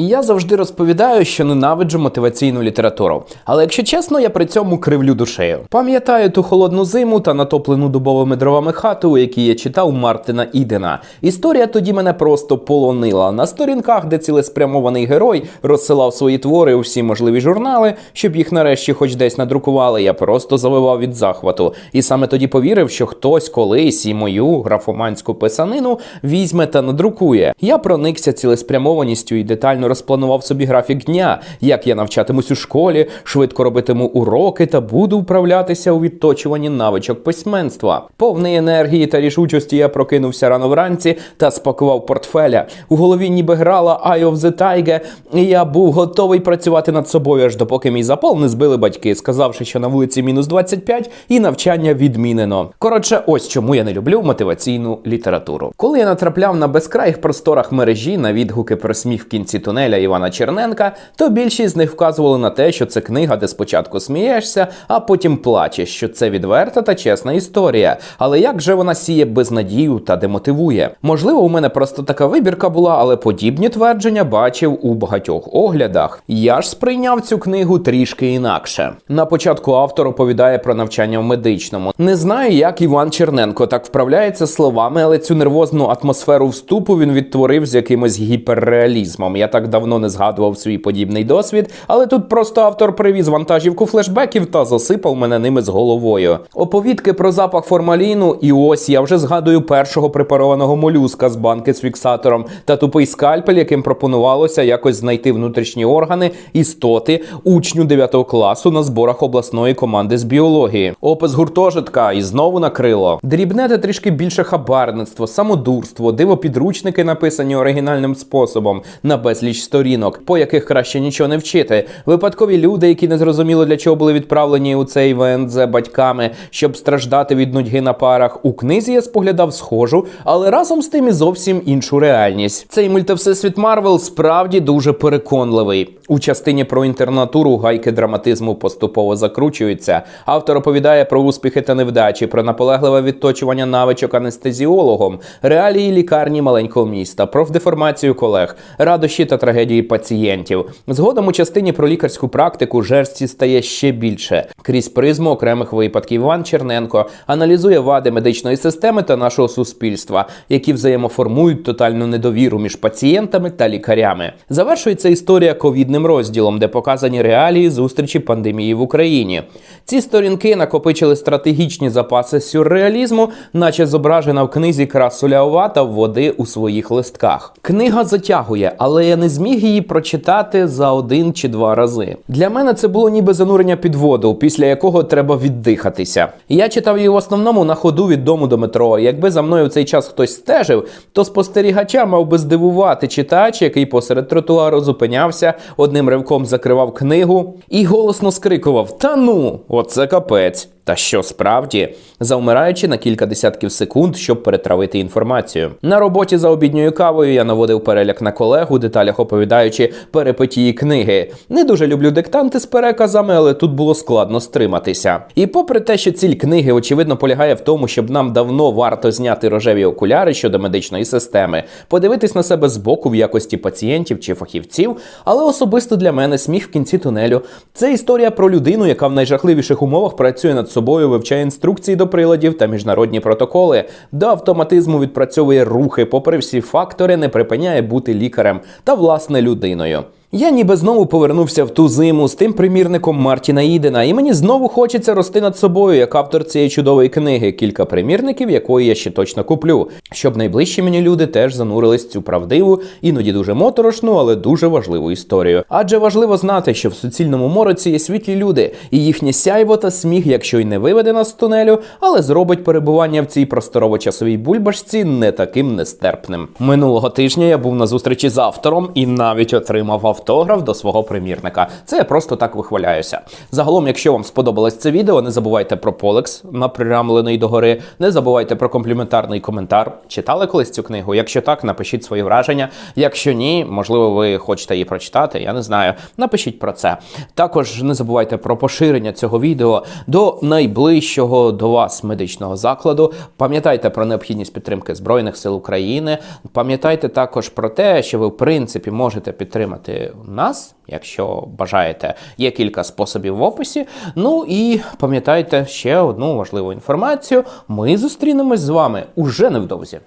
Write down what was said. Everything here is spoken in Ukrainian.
Я завжди розповідаю, що ненавиджу мотиваційну літературу. Але якщо чесно, я при цьому кривлю душею. Пам'ятаю ту холодну зиму та натоплену дубовими дровами хату, у якій я читав Мартина Ідена. Історія тоді мене просто полонила. На сторінках, де цілеспрямований герой розсилав свої твори у всі можливі журнали, щоб їх нарешті хоч десь надрукували, я просто завивав від захвату. І саме тоді повірив, що хтось колись і мою графоманську писанину візьме та надрукує. Я проникся цілеспрямованістю і детально розпланував собі графік дня, як я навчатимусь у школі, швидко робитиму уроки та буду вправлятися у відточуванні навичок письменства. Повний енергії та рішучості я прокинувся рано вранці та спакував портфеля. У голові ніби грала Eye of the Tiger, і я був готовий працювати над собою, аж допоки мій запал не збили батьки, сказавши, що на вулиці мінус 25 і навчання відмінено. Коротше, ось чому я не люблю мотиваційну літературу. Коли я натрапляв на безкраїх просторах мережі на відгуки про сміх в кінці тунеля Івана Черненка, то більшість з них вказували на те, що це книга, де спочатку смієшся, а потім плачеш, що це відверта та чесна історія. Але як же вона сіє безнадію та демотивує? Можливо, у мене просто така вибірка була, але подібні твердження бачив у багатьох оглядах. Я ж сприйняв цю книгу трішки інакше. На початку автор оповідає про навчання в медичному. Не знаю, як Іван Черненко так вправляється словами, але цю нервозну атмосферу вступу він відтворив з якимось гіперреалізмом. Я так давно не згадував свій подібний досвід, але тут просто автор привіз вантажівку флешбеків та засипав мене ними з головою. Оповідки про запах формаліну, і ось я вже згадую першого препарованого молюска з банки з фіксатором та тупий скальпель, яким пропонувалося якось знайти внутрішні органи істоти учню 9 класу на зборах обласної команди з біології. Опис гуртожитка і знову накрило. Дрібне та трішки більше хабарництво, самодурство, дивопідручники написані оригінальним способом на безліч сторінок, по яких краще нічого не вчити. Випадкові люди, які не зрозуміло для чого були відправлені у цей ВНЗ батьками, щоб страждати від нудьги на парах. У книзі я споглядав схожу, але разом з тим і зовсім іншу реальність. Цей мультивсесвіт Марвел справді дуже переконливий. У частині про інтернатуру гайки драматизму поступово закручуються. Автор оповідає про успіхи та невдачі, про наполегливе відточування навичок анестезіологом, реалії лікарні маленького міста, про деформацію колег, радощі та трагедії пацієнтів. Згодом у частині про лікарську практику жерсті стає ще більше. Крізь призму окремих випадків Іван Черненко аналізує вади медичної системи та нашого суспільства, які взаємоформують тотальну недовіру між пацієнтами та лікарями. Завершується історія ковідним розділом, де показані реалії зустрічі пандемії в Україні. Ці сторінки накопичили стратегічні запаси сюрреалізму, наче зображена в книзі Красуля Ова та води у своїх листках. Книга затягує, але я не зміг її прочитати за один чи два рази. Для мене це було ніби занурення під воду, після якого треба віддихатися. Я читав її в основному на ходу від дому до метро. Якби за мною в цей час хтось стежив, то спостерігача мав би здивувати читач, який посеред тротуару зупинявся, одним ривком закривав книгу і голосно скрикував: Та ну, оце капець. Та що справді, завмираючи на кілька десятків секунд, щоб перетравити інформацію. На роботі за обідньою кавою я наводив переляк на колегу, деталях оповідаючи перепитії книги. Не дуже люблю диктанти з переказами, але тут було складно стриматися. І попри те, що ціль книги очевидно полягає в тому, щоб нам давно варто зняти рожеві окуляри щодо медичної системи, подивитись на себе збоку в якості пацієнтів чи фахівців, але особисто для мене сміх в кінці тунелю це історія про людину, яка в найжахливіших умовах працює над собою, вивчає інструкції до приладів та міжнародні протоколи, до автоматизму відпрацьовує рухи, попри всі фактори, не припиняє бути лікарем та власне людиною. Я ніби знову повернувся в ту зиму з тим примірником Мартіна Ідена, і мені знову хочеться рости над собою, як автор цієї чудової книги, кілька примірників, якої я ще точно куплю, щоб найближчі мені люди теж занурились в цю правдиву, іноді дуже моторошну, але дуже важливу історію. Адже важливо знати, що в суцільному мороці є світлі люди, і їхнє сяйво та сміх, якщо й не виведе нас з тунелю, але зробить перебування в цій просторово-часовій бульбашці не таким нестерпним. Минулого тижня я був на зустрічі з автором і навіть отримав автограф до свого примірника. Це я просто так вихваляюся. Загалом, якщо вам сподобалось це відео, не забувайте про полекс напрямлений догори. Не забувайте про компліментарний коментар. Читали колись цю книгу? Якщо так, напишіть свої враження. Якщо ні, можливо, ви хочете її прочитати. Я не знаю. Напишіть про це. Також не забувайте про поширення цього відео до найближчого до вас медичного закладу. Пам'ятайте про необхідність підтримки Збройних сил України. Пам'ятайте також про те, що ви в принципі можете підтримати нас, якщо бажаєте. Є кілька способів в описі. Ну і пам'ятайте ще одну важливу інформацію. Ми зустрінемось з вами уже невдовзі.